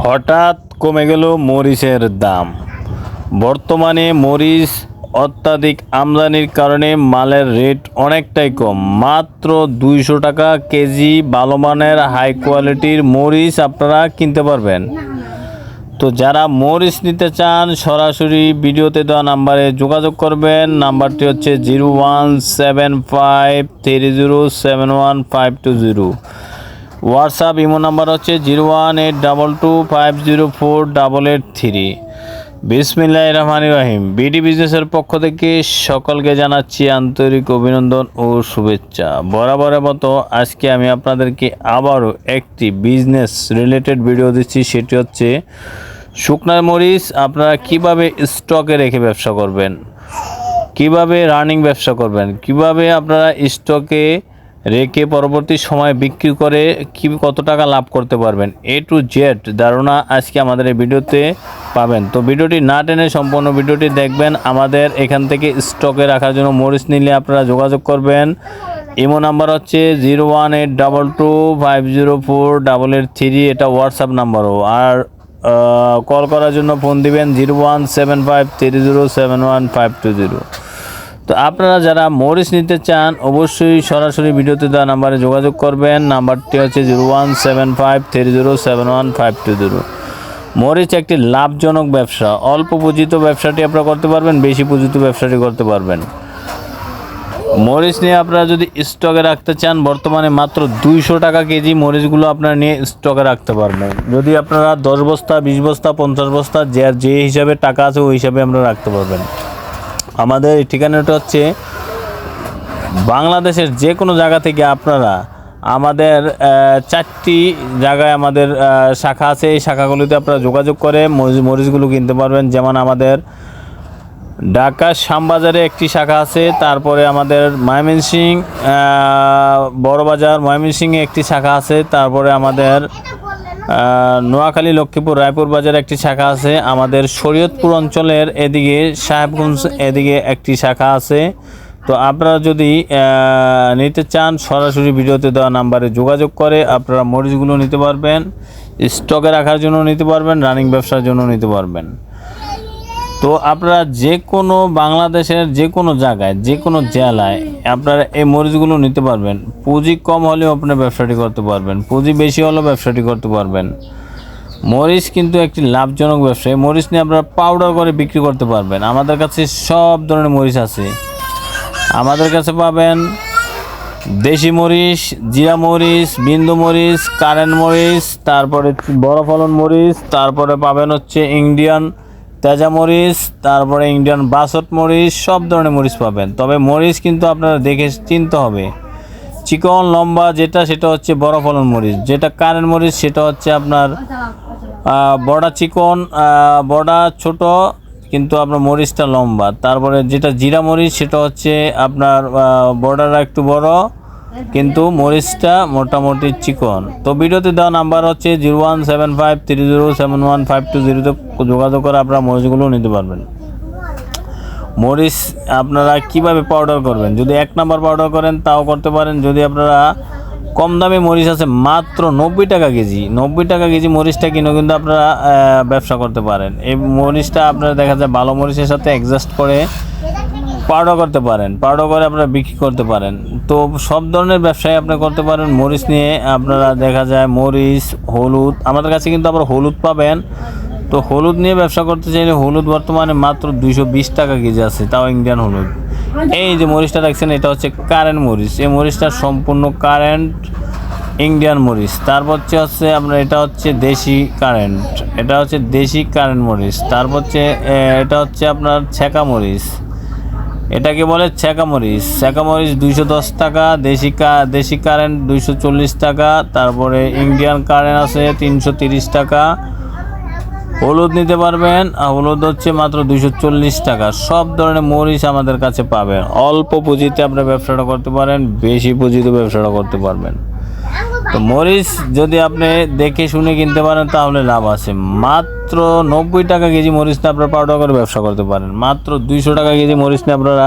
হঠাৎ কমে গেল মরিচের দাম। বর্তমানে মরিচ অত্যাধিক আমদানির কারণে মালের রেট অনেকটাই কম। মাত্র দুইশো টাকা কেজি ভালো মানের হাই কোয়ালিটির মরিচ আপনারা কিনতে পারবেন। তো যারা মরিচ নিতে চান, সরাসরি ভিডিওতে দেওয়া নাম্বারে যোগাযোগ করবেন। নাম্বারটি হচ্ছে zero one seven five three zero seven one five two zero WhatsApp imo number হচ্ছে zero one eight double two five zero four double eight three বিসমিল্লাহ রহমান রাহিম বিডি বিজনেসের পক্ষ থেকে সকলকে জানাচ্ছি আন্তরিক অভিনন্দন ও শুভেচ্ছা। বরাবরের মতো আজকে আমি আপনাদেরকে আবারও একটি বিজনেস রিলেটেড ভিডিও দিচ্ছি। সেটি হচ্ছে শুকনার মরিচ। আপনারা কীভাবে স্টকে রেখে ব্যবসা করবেন? কীভাবে রানিং ব্যবসা করবেন? কীভাবে আপনারা স্টকে রেখে পরবর্তী সময় বিক্রি করে কি কত টাকা লাভ করতে পারবেন? এ টু জেড ধারণা আজকে আমাদের এই ভিডিওতে পাবেন। তো ভিডিওটি না টেনে সম্পূর্ণ ভিডিওটি দেখবেন। আমাদের এখান থেকে স্টকে রাখার জন্য মরিচ নিলে আপনারা যোগাযোগ করবেন। ইমো নাম্বার হচ্ছে zero one eight double two five zero four double eight three, এটা হোয়াটসঅ্যাপ নাম্বারও। আর কল করার জন্য ফোন দিবেন zero one seven five three zero seven one five two zero. তো আপনারা যারা মরিচ নিতে চান, অবশ্যই সরাসরি ভিডিওতে দেওয়া নাম্বারে যোগাযোগ করবেন। নাম্বারটি হচ্ছে zero one seven five three zero seven one five two zero. মরিচ একটি লাভজনক ব্যবসা। অল্প পুঁজিত ব্যবসাটি আপনারা করতে পারবেন, বেশি পুঁজিত ব্যবসাটি করতে পারবেন। মরিচ নিয়ে আপনারা যদি স্টকে রাখতে চান, বর্তমানে মাত্র দুইশো টাকা কেজি মরিচগুলো আপনারা নিয়ে স্টকে রাখতে পারবেন। যদি আপনারা দশ বস্তা, বিশ বস্তা, পঞ্চাশ বস্তা, যে যে হিসাবে টাকা আছে, ওই হিসাবে আপনারা রাখতে পারবেন। আমাদের ঠিকানাটা হচ্ছে বাংলাদেশের যে কোনো জায়গা থেকে আপনারা আমাদের চারটি জায়গায় আমাদের শাখা আছে। এই শাখাগুলিতে আপনারা যোগাযোগ করে মরিচ- মরিচগুলো কিনতে পারবেন। যেমন আমাদের ঢাকা শ্যামবাজারে একটি শাখা আছে। তারপরে আমাদের ময়মনসিং বড়বাজার ময়মনসিংয়ে একটি শাখা আছে। তারপরে আমাদের নোয়াখালী, লক্ষ্মীপুর, রায়পুর বাজারে একটি শাখা আছে। আমাদের শরীয়তপুর অঞ্চলের এদিকে, সাহেবগঞ্জ এদিকে একটি শাখা আছে। তো আপনারা যদি নিতে চান, সরাসরি ভিডিওতে দেওয়া নাম্বারে যোগাযোগ করে আপনারা মরিচগুলো নিতে পারবেন, স্টকে রাখার জন্য নিতে পারবেন, রানিং ব্যবসার জন্য নিতে পারবেন। তো আপনারা যে কোনো বাংলাদেশের যে কোনো জায়গায় যে কোনো জেলায় আপনারা এই মরিচগুলো নিতে পারবেন। পুঁজি কম হলেও আপনার ব্যবসাটি করতে পারবেন, পুঁজি বেশি হলেও ব্যবসাটি করতে পারবেন। মরিচ কিন্তু একটি লাভজনক ব্যবসা মরিচ নিয়ে আপনারা পাউডার করে বিক্রি করতে পারবেন। আমাদের কাছে সব ধরনের মরিচ আছে। আমাদের কাছে পাবেন দেশি মরিচ, জিরা মরিচ, বিন্দু মরিচ, কারেন্ট মরিচ, তারপরে বড় ফলন মরিচ, তারপরে পাবেন হচ্ছে ইন্ডিয়ান তেজা মরিচ, তারপরে ইন্ডিয়ান বাসট মরিচ, সব ধরনের মরিচ পাবেন। তবে মরিচ কিন্তু আপনারা দেখে চিনতে হবে। চিকন, লম্বা, যেটা, সেটা হচ্ছে বড় ফলন মরিচ। যেটা কারেন্ট মরিচ, সেটা হচ্ছে আপনার বড়া চিকন বড়া ছোট, কিন্তু আপনার মরিচটা লম্বা। তারপরে যেটা জিরা মরিচ, সেটা হচ্ছে আপনার বর্ডারটা একটু বড়। কিন্তু মরিচটা মোটামুটি চিকন। তো ভিডিওতে দেওয়া নাম্বার হচ্ছে zero one seven five three zero seven one five two জিরোতে যোগাযোগ করে আপনারা মরিচগুলো নিতে পারবেন। মরিচ আপনারা কীভাবে পাউডার করবেন? যদি এক নাম্বার পাউডার করেন, তাও করতে পারেন। যদি আপনারা কম দামে মরিচ আছে, মাত্র নব্বই টাকা কেজি, নব্বই টাকা কেজি মরিচটা কিনে কিন্তু আপনারা ব্যবসা করতে পারেন। এই মরিচটা আপনারা দেখা যায়, ভালো মরিচের সাথে অ্যাডজাস্ট করে পাউডার করতে পারেন, পাউডার করে আপনারা বিক্রি করতে পারেন। তো সব ধরনের ব্যবসায় আপনি করতে পারেন। মরিচ নিয়ে আপনারা দেখা যায় মরিচ, হলুদ, আমাদের কাছে কিন্তু আবার হলুদ পাবেন। তো হলুদ নিয়ে ব্যবসা করতে চাইলে হলুদ বর্তমানে মাত্র দুইশো বিশ টাকা কেজি আছে, তাও ইন্ডিয়ান হলুদ। এই যে মরিচটা দেখছেন, এটা হচ্ছে কারেন্ট মরিচ। এই মরিচটা সম্পূর্ণ কারেন্ট ইন্ডিয়ান মরিচ। তারপর হচ্ছে হচ্ছে আপনার, এটা হচ্ছে দেশি কারেন্ট। এটা হচ্ছে দেশি কারেন্ট মরিচ। তারপর হচ্ছে এটা হচ্ছে আপনার ছেঁকা মরিচ। এটাকে বলে ছ্যাকামরিচ মরিচ ছেঁকা মরিচ দুইশো দশ টাকা, দেশি কা, দেশি কারেন্ট দুইশো চল্লিশ টাকা, তারপরে ইন্ডিয়ান কারেন্ট আছে তিনশো তিরিশ টাকা। হলুদ নিতে পারবেন হলুদ হচ্ছে মাত্র দুইশো চল্লিশ টাকা। সব ধরনের মরিচ আমাদের কাছে পাবেন। অল্প পুঁজিতে আপনার ব্যবসাটা করতে পারেন, বেশি পুঁজিতে ব্যবসাটা করতে পারবেন। তো মরিচ যদি আপনি দেখে শুনে কিনতে পারেন, তাহলে লাভ আছে। মাত্র নব্বই টাকা কেজি মরিচ নিয়ে আপনারা পাউডার করে ব্যবসা করতে পারেন। মাত্র দুইশো টাকা কেজি মরিচ নিয়ে আপনারা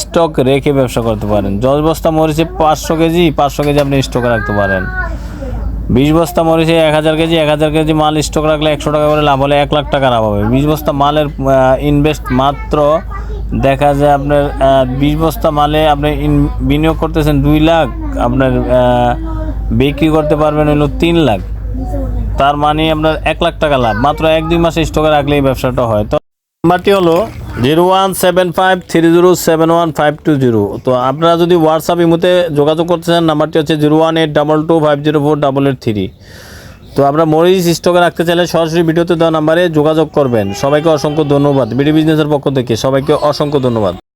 স্টক রেখে ব্যবসা করতে পারেন। দশ বস্তা মরিচে পাঁচশো কেজি পাঁচশো কেজি আপনি স্টকে রাখতে পারেন। বিশ বস্তা মরিচে এক হাজার কেজি, এক হাজার কেজি মাল স্টক রাখলে একশো টাকা করে লাভ হলে এক লাখ টাকা লাভ হবে। বিশ বস্তা মালের ইনভেস্ট মাত্র দেখা যায় আপনার বিশ বস্তা মালে আপনি বিনিয়োগ করতেছেন দুই লাখ, আপনার বিক্রি করতে পারবেন হলো তিন লাখ। তার মানে আপনার এক লাখ টাকা লাভ। মাত্র এক দুই মাসে স্টকে রাখলে এই ব্যবসাটা হয়। তো নাম্বারটি হলো zero one seven five three zero seven one five two zero. তো আপনারা যদি হোয়াটসঅ্যাপ ইমুতে যোগাযোগ করতে চান, নাম্বারটি হচ্ছে zero one eight double two five zero four double eight three. তো আপনারা মরিচ স্টকে রাখতে চাইলে সরাসরি ভিডিওতে দেওয়া নাম্বারে যোগাযোগ করবেন। সবাইকে অসংখ্য ধন্যবাদ। বিডি বিজনেসের পক্ষ থেকে সবাইকে অসংখ্য ধন্যবাদ।